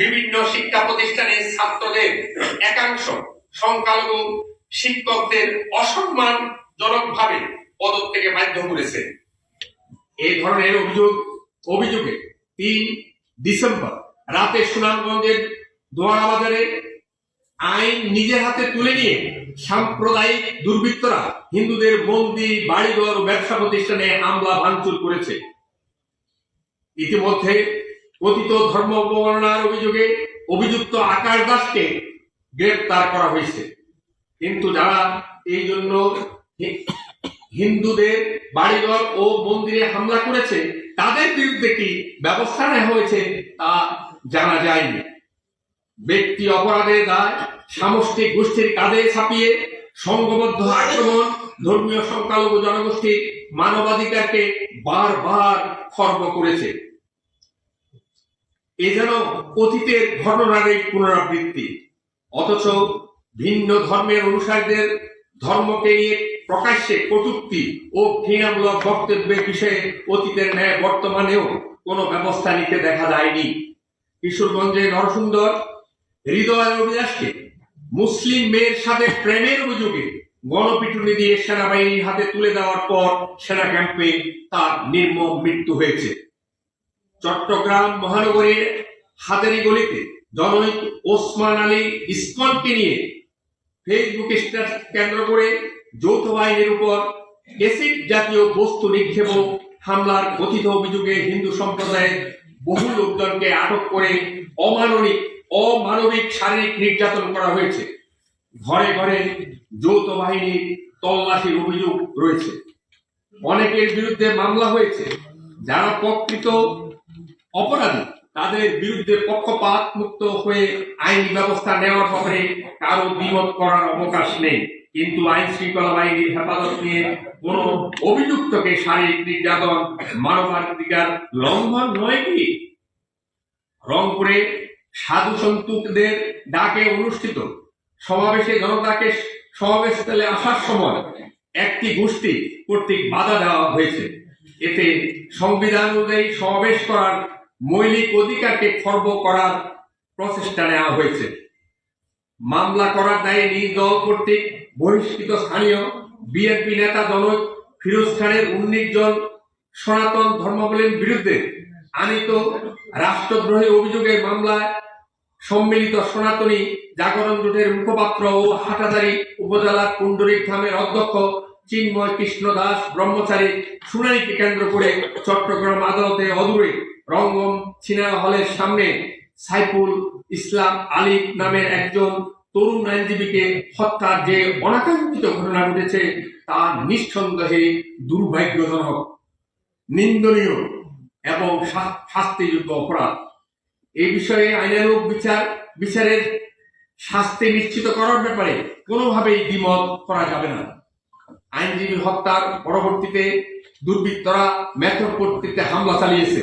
বিভিন্ন শিক্ষা প্রতিষ্ঠানের ছাত্রদের একাংশ সংখ্যালঘু শিক্ষকদের অসম্মান জনকভাবে পদত্যাগে বাধ্য করেছে। এই ধরনের অভিযোগ অভিযোগে তিন ডিসেম্বর রাতে সুনামগঞ্জের দোয়ারা বাজারে আইন নিজের হাতে তুলে নিয়ে সাম্প্রদায়িক দুর্বৃত্তরা হিন্দুদের মন্দির বাড়িঘর ব্যবসা প্রতিষ্ঠানে হামলা ভাঙচুর করেছে। ইতিমধ্যে কথিত ধর্ম অবমাননার অভিযোগে অভিযুক্ত আকাশ দাসকে গ্রেপ্তার করা হয়েছে। কিন্তু যারা এই জন্য হিন্দুদের বাড়িঘর ও মন্দিরে হামলা করেছে, তাদের বিরুদ্ধে কি ব্যবস্থা নেওয়া হয়েছে তা জানা যায়নি। ব্যক্তি অপরাধের দায় সামষ্টিক গোষ্ঠীর কাঁধে ছাপিয়ে সংঘবদ্ধ আক্রমণ ধর্মীয় সংখ্যালঘু জনগোষ্ঠীর মানবাধিকারকে বারবার খর্ব করেছে। এ যেন অতীতের ঘটনার এক পুনরাবৃত্তি। অথচ ভিন্ন ধর্মের অনুসারীদের ধর্মকে নিয়ে প্রকাশ্যে কটুক্তি ও ঘৃণামূলক বক্তব্যের বিষয়ে অতীতের ন্যায় বর্তমানেও কোনো ব্যবস্থা নিতে দেখা যায়নি। কিশোরগঞ্জে নরসুন্দর হৃদয় অভিলাষকে মুসলিম মেয়ের সাথে প্রেমের অভিযোগে গণপিটুনি দিয়ে সেনাবাহিনীর হাতে তুলে দেওয়ার পর সেনা ক্যাম্পে তার নির্মম মৃত্যু হয়েছে। চট্টগ্রাম মহানগরীর হাজারি গলিতে জনৈক ওসমান আলী ইসকনকে নিয়ে ফেসবুক স্ট্যাটাস কেন্দ্র করে যৌথ বাহিনীর উপর এসিড জাতীয় বস্তু নিক্ষেপ হামলার কথিত অভিযোগে হিন্দু সম্প্রদায়ের বহু লোকজনকে আটক করে অমানবিক অমানবিক শারীরিক নির্যাতন করা হয়েছে। ঘরে ঘরে যৌথ বাহিনীর তল্লাশির অভিযোগ রয়েছে। অনেকের বিরুদ্ধে মামলা হয়েছে, যারা প্রকৃত অপরাধী। তাদের বিরুদ্ধে পক্ষপাত মুক্ত হয়ে আইনি ব্যবস্থা নেওয়ার ব্যাপারে কারও দ্বিমত করার অবকাশ নেই। কিন্তু আইন শৃঙ্খলা বাহিনীর হেফাজত নিয়ে কোন অভিযুক্তকে শারীরিক নির্যাতন, মানবাধিকার লঙ্ঘন নয় কি? রংপুরে সাধু সন্তুকদের ডাকে অনুষ্ঠিত। সমাবেশে জনতাকে সমাবেশস্থলে আসার সময় একটি গোষ্ঠী কর্তৃক বাধা দেওয়া হয়েছে। এতে সংবিধান অনুযায়ী সমাবেশ করার মৌলিক অধিকারকে খর্ব করার প্রচেষ্টা নেওয়া হয়েছে। মামলা করার দায়ে নিজ দল কর্তৃক বহিষ্কৃত স্থানীয় বিএনপি নেতা জনক ফিরোজ খানের উনিশ জন সনাতন ধর্মাবলীর বিরুদ্ধে আনিত রাষ্ট্রদ্রোহী অভিযোগের মামলায় সম্মিলিত সনাতনী জাগরণ জোটের মুখপাত্র ও হাটাদারি উপজেলা কুণ্ডরিক ধামের অধ্যক্ষ চিন্ময় কৃষ্ণ দাস, ব্রহ্মচারী শুনানিকে কেন্দ্র করে চট্টগ্রাম আদালতে অদূরে রঙ্গম সিনেমা হলের সামনে সাইফুল ইসলাম আলী নামের একজন তরুণ আইনজীবীকে হত্যার যে অনাকাঙ্ক্ষিত ঘটনা ঘটেছে, তা নিঃসন্দেহে দুর্ভাগ্যজনক, নিন্দনীয় এবং শাস্তিযোগ্য অপরাধ। এই বিষয়ে আইনানুগ বিচার, বিচারের শাস্তি নিশ্চিত করার ব্যাপারে কোনোভাবেই দ্বিমত করা যাবে না। আইনজীবী হত্যার পরবর্তীতে দুর্বৃত্তরা মেথড কর্তৃত্বে হামলা চালিয়েছে।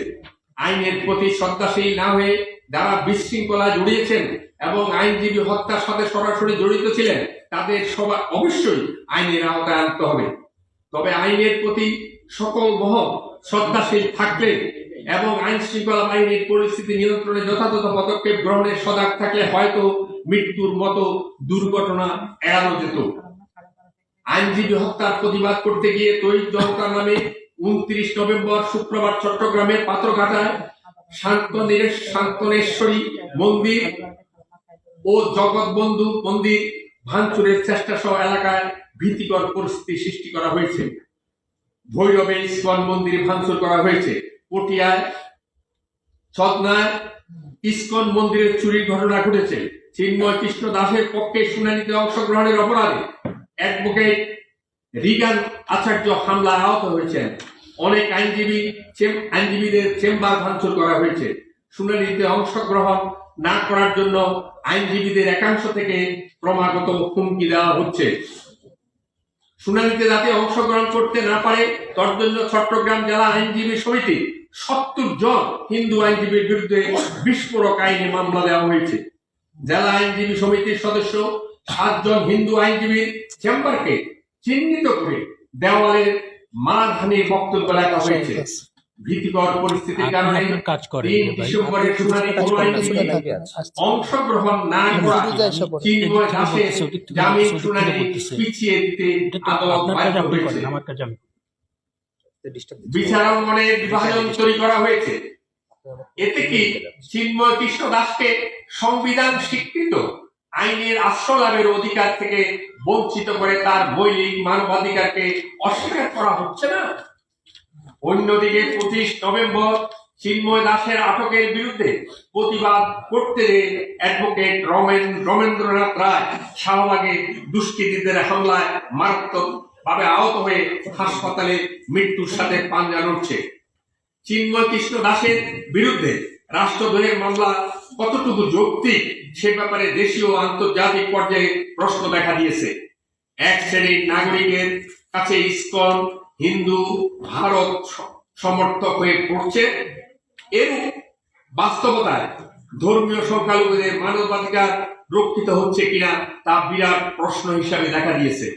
আইনের প্রতি শ্রদ্ধাশীল না হয়ে যারা বিশৃঙ্খলা জড়িয়েছেন এবং আইনজীবী হত্যার সাথে সরাসরি জড়িত ছিলেন, তাদের সবাই অবশ্যই আইনের আওতায় আনতে হবে। তবে আইনের প্রতি সকল মহল শ্রদ্ধাশীল থাকলে এবং আইন শৃঙ্খলা বাহিনীর পরিস্থিতি নিয়ন্ত্রণে যথাযথ পদক্ষেপ গ্রহণের সজাগ থাকলে হয়তো মৃত্যুর মতো দুর্ঘটনা এড়ানো যেত। আইনজীবী হত্যার প্রতিবাদ করতে গিয়ে তৈরি জনতা নামে উনত্রিশ নভেম্বর শুক্রবার চট্টগ্রামের পাত্রঘাটায় শান্তনেশ্বরী মন্দির ও জগৎবন্ধু মন্দির ভাঙচুরের চেষ্টা সহ এলাকায় ভীতিকর পরিস্থিতি সৃষ্টি করা হয়েছে। ভৈরবে ইস্কন মন্দির ভাঙচুর করা হয়েছে। পটিয়ায় ছদনায় ইস্কন মন্দিরের চুরির ঘটনা ঘটেছে। চিন্ময় কৃষ্ণ দাসের পক্ষে শুনানিতে অংশগ্রহণের অপরাধে অ্যাডভোকেট রিগান আচার্য হামলায় আহত হয়েছেন। অনেক আইনজীবী আইনজীবীদের চেম্বার ভাঙচুর করা হয়েছে। শুনানিতে অংশগ্রহণ না করার জন্য আইনজীবীদের একাংশ থেকে ক্রমাগত হুমকি দেওয়া হচ্ছে। শুনানিতে যাতে অংশগ্রহণ করতে না পারে তার জন্য চট্টগ্রাম জেলা আইনজীবী সমিতি সত্তর জন হিন্দু আইনজীবীর বিরুদ্ধে বিস্ফোরক আইনে মামলা দেওয়া হয়েছে। জেলা আইনজীবী সমিতির সদস্য সাতজন হিন্দু আইনজীবীর চেম্বারকে চিহ্নিত করে দেওয়ালের মানহানির বক্তব্য লেখা হয়েছে। ভীতিকর পরিস্থিতির কারণে তিন ডিসেম্বরের শুনানি কাজ করেন না, শুনানি শুনে লাইভে আসছে। অংশগ্রহণ না করা চিন্ময় জামিন শুনানি পিছিয়ে দিতে আদালত বাধ্য হয়েছে। করেন আমার কাজ আমি করি। বিচারাঙ্গনে বিভাজন তৈরি করা হয়েছে। এতে কি চিন্ময় কৃষ্ণ দাসকে সংবিধান স্বীকৃত? আইনের আশ্রয় লাভের অধিকার থেকে বঞ্চিত করে তার মৌলিক মানবাধিকারকে অস্বীকার করা হচ্ছে না। অন্যদিকে পঁচিশ নভেম্বর চিন্ময় দাসের আটকের বিরুদ্ধে প্রতিবাদ করতে অ্যাডভোকেট রমেন, রমেন্দ্রনাথ রায় শাহবাগে দুষ্কৃতীদের হামলায় মারাত্মক ভাবে আহত হয়ে হাসপাতালে মৃত্যুর সাথে পাঞ্জা লড়ছে। চিন্ময় কৃষ্ণ দাসের বিরুদ্ধে রাষ্ট্রদ্রোহের মামলা কতটুকু যৌক্তিক সে ব্যাপারে দেশীয় আন্তর্জাতিক পর্যায়ে প্রশ্ন দেখা দিয়েছে। এক শ্রেণির নাগরিকের কাছে ইসকন, হিন্দু, ভারত সমর্থক হয়ে পড়ছে। এর বাস্তবতায় ধর্মীয় সংখ্যালঘুদের মানবাধিকার রক্ষিত হচ্ছে কিনা তা বিরাট প্রশ্ন হিসাবে দেখা দিয়েছে।